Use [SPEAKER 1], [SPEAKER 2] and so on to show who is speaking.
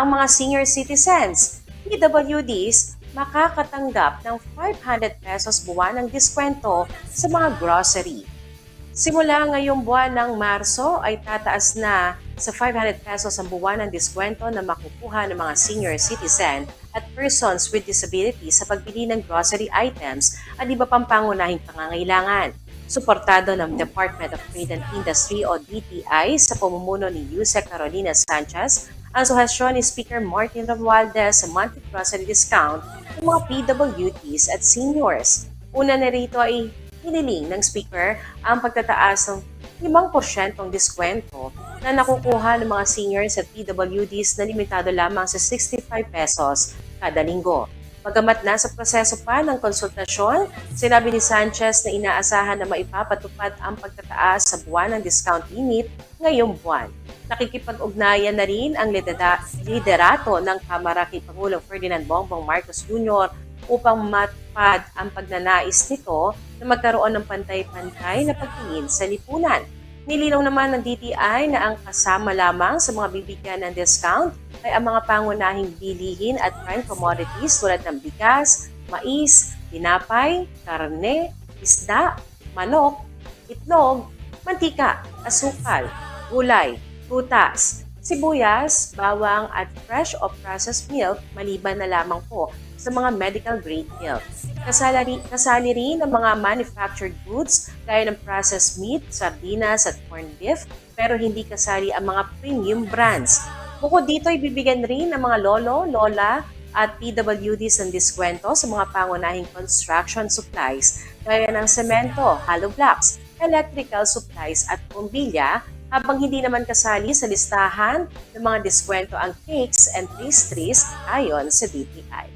[SPEAKER 1] ang mga senior citizens, PWDs, makakatanggap ng 500 pesos buwan ng diskwento sa mga grocery. Simula ngayong buwan ng Marso ay tataas na sa 500 pesos ang buwan ng diskwento na makukuha ng mga senior citizen at persons with disability sa pagbili ng grocery items at iba pang pangunahing pangangailangan. Suportado ng Department of Trade and Industry o DTI sa pamumuno ni Yusek Carolina Sanchez, ang suhestyon ni Speaker Martin Romualdez sa monthly grocery discount ng mga PWDs at seniors. Una na rito ay hiniling ng Speaker ang pagtataas ng 5% diskwento na nakukuha ng mga seniors at PWDs na limitado lamang sa 65 pesos kada linggo. Pagamat nasa proseso pa ng konsultasyon, sinabi ni Sanchez na inaasahan na maipapatupad ang pagtataas sa buwan ng discount limit ngayong buwan. Nakikipag-ugnayan na rin ang lidera- liderato ng Kamara kay Pangulong Ferdinand Bongbong Marcos Jr. upang matupad ang pagnanais nito na magkaroon ng pantay-pantay na pagtingin sa lipunan. Nilinaw naman ng DTI na ang kasama lamang sa mga bibigyan ng discount ay ang mga pangunahing bilihin at prime commodities tulad ng bigas, mais, tinapay, karne, isda, manok, itlog, mantika, asukal, gulay, prutas, sibuyas, bawang at fresh o processed milk maliban na lamang po sa mga medical grade milk. Kasali, kasali rin ang mga manufactured goods gaya ng processed meat, sardinas at corned beef pero hindi kasali ang mga premium brands. Bukod dito, ibibigyan rin ng mga lolo, lola at PWDs ng diskwento sa mga pangunahing construction supplies gaya ng semento, hollow blocks, electrical supplies at pumbilya habang hindi naman kasali sa listahan ng mga diskwento ang cakes and pastries ayon sa DTI.